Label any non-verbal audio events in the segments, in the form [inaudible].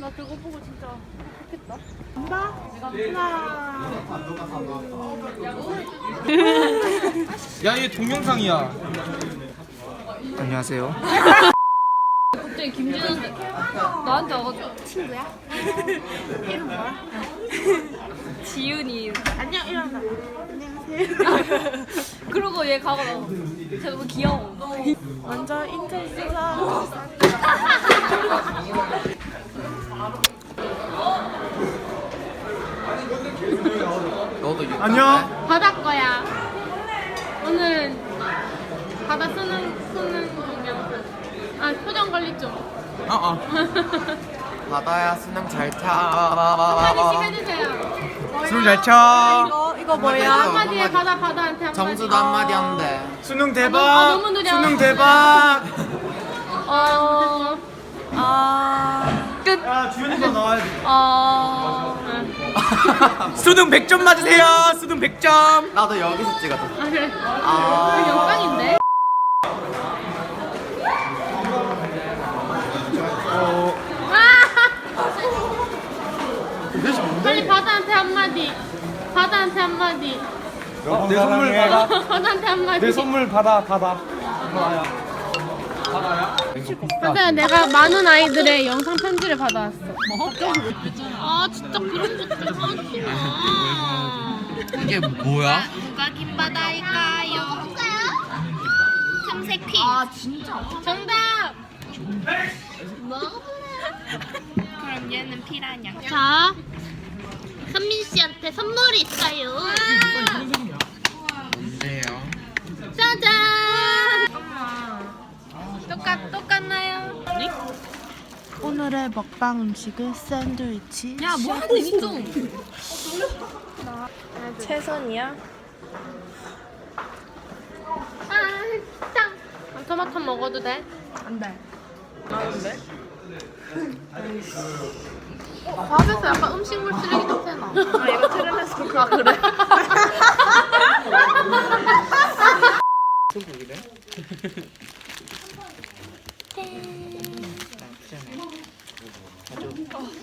나 그거 보고 진짜 좋겠다. 야, 얘 동영상이야. 안녕하세요. 갑자기 김진한테 나한테 와가지고 친구야? 이름 뭐야? 지윤이. 안녕 이런다. 안녕하세요. 그러고 얘 가고 나서 진짜 너무 귀여워. 먼저 인텔 쓰자. 너도 유튜브 안녕. 바다 거야. 오늘 바다 쓰는 쓰는 동영상. 아 표정 관리 좀. 어, 어. [laughs] 바다야 수능 잘 한이씩 타. 해주세요. 수능 잘 쳐. 이거 이거 뭐야? 한마디 해 바다 바다한테 한마디. 정수도 한마디 하는데. 수능 아, 대박. 너무 느려. 수능 대박. [laughs] 어. 아 끝. 야, 주연이가 나와야 돼. 어. 수능 100점 맞으세요. 수능 100점. 나도 여기서 찍어줘. 아 그래. 아. 영광인데. 아! 빨리 바다한테 한마디. 바다한테 한마디. 내 선물 받아. [laughs] 바다한테 한마디. 내 선물 받아, 받아. 바다야 내가 많은 아이들의 영상 편지를 받아왔어. 뭐? 아 진짜 그런 하지 마. 이게 뭐야? 누가 긴 바다일까요? 틈새 퀴즈. 아 진짜? 정답. 그럼 얘는 피라냐. 자, 선민 씨한테 선물이 있어요. 뭔데요? 똑같 똑같나요? 오늘의 먹방 음식은 샌드위치. 야, 뭐 하는 좀. 최선이야. 아, 짱. 아, 토마토 먹어도 돼? 안 돼. 밥에서 약간 음식물 쓰레기 냄새 나. 아 이거 트름에서 아 그래? [laughs]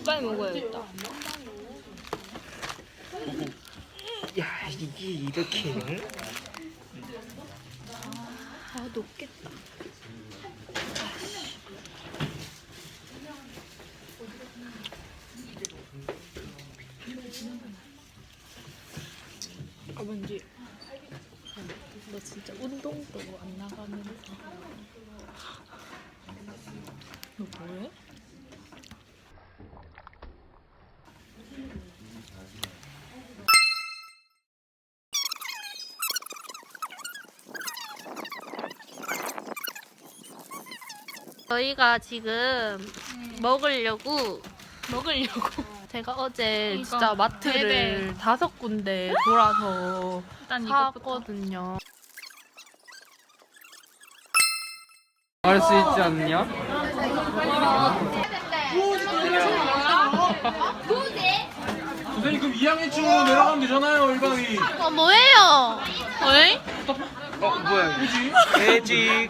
빨리 먹어야겠다. 야 이게 이렇게? 아, 높겠다. 아 왠지 너 진짜 운동도 안 나가면서 너 뭐해? 저희가 지금 먹으려고 먹으려고 제가 어제 이거 진짜 마트를 네네. 다섯 군데 돌아서 일단 샀거든요. 할수 있지 않냐? 선생님 그럼 2학년 친구 내려가면 되잖아요, 일반이. 어 뭐예요? 어이? 어, 뭐야? 돼지? [laughs] 돼지.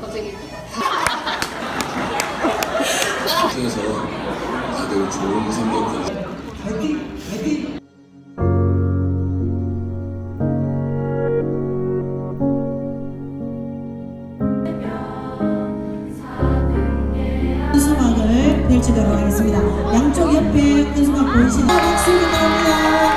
갑자기 중에서 다들 좋은 가지고 현수막을 펼치도록 하겠습니다. 양쪽 옆에 현수막 보이시나요? 박수 부탁합니다.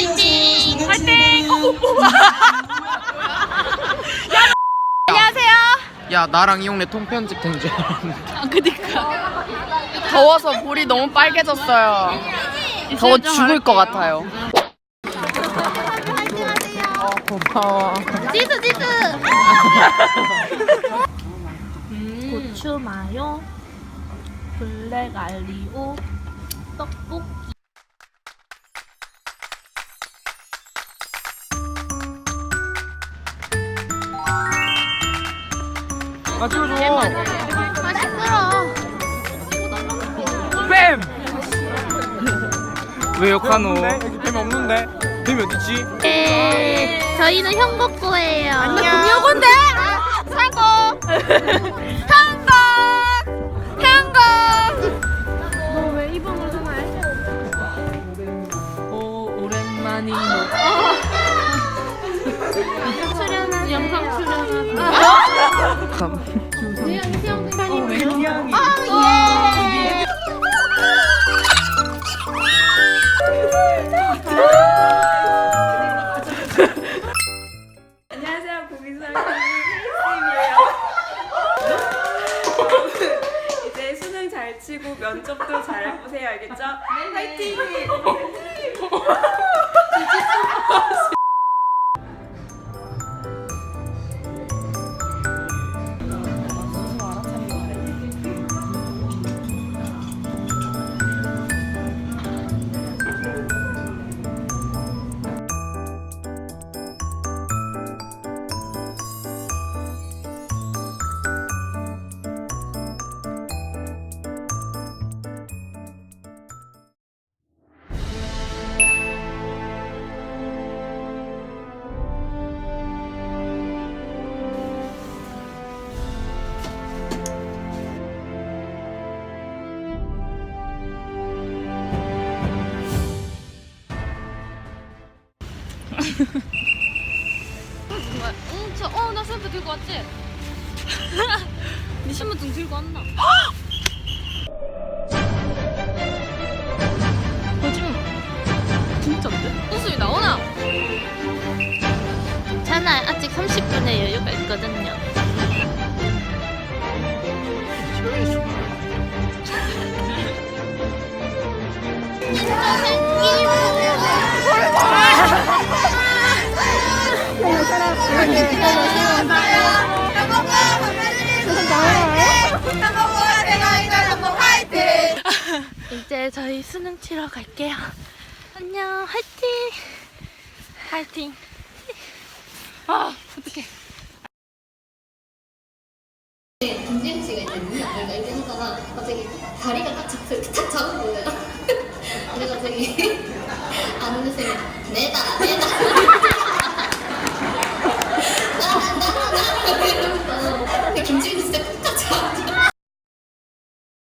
파이팅! 파이팅! [laughs] 안녕하세요. 야 나랑 이용래 통편집 된줄 알았는데 아, 그니까. 더워서 볼이 너무 빨개졌어요. 더워 죽을 것 같아요. 고마워 찌즈 찌즈. 고추 마요, 블랙 알리오, 떡볶 이. 아 찍어줘 아 시끄러. 뱀! 왜 욕하노? 뱀 없는데? 뱀이 어딨지? 네, 저희는 현곡고예요. 안녕. 요건데 사고 현금 현금. 너왜 이번으로 전화해? 오, 오랜만이 출 네 신분증 들고 왔나? 거짓말. 진짜인데? 웃음이 나오나? 괜찮아요. 아직 30분의 여유가 있거든요. 이제 저희 수능 치러 갈게요. 안녕, 화이팅! 화이팅! 아, 어떡해. 김지은 씨가 있는데 내가 이제 하다가 갑자기 다리가 딱 잡혀 탁 잡은 거예요. [laughs] 그래서 갑자기 아는 선생님 내다 내다 나, 나, 나! [laughs] 어, 이러면서 김지은 진짜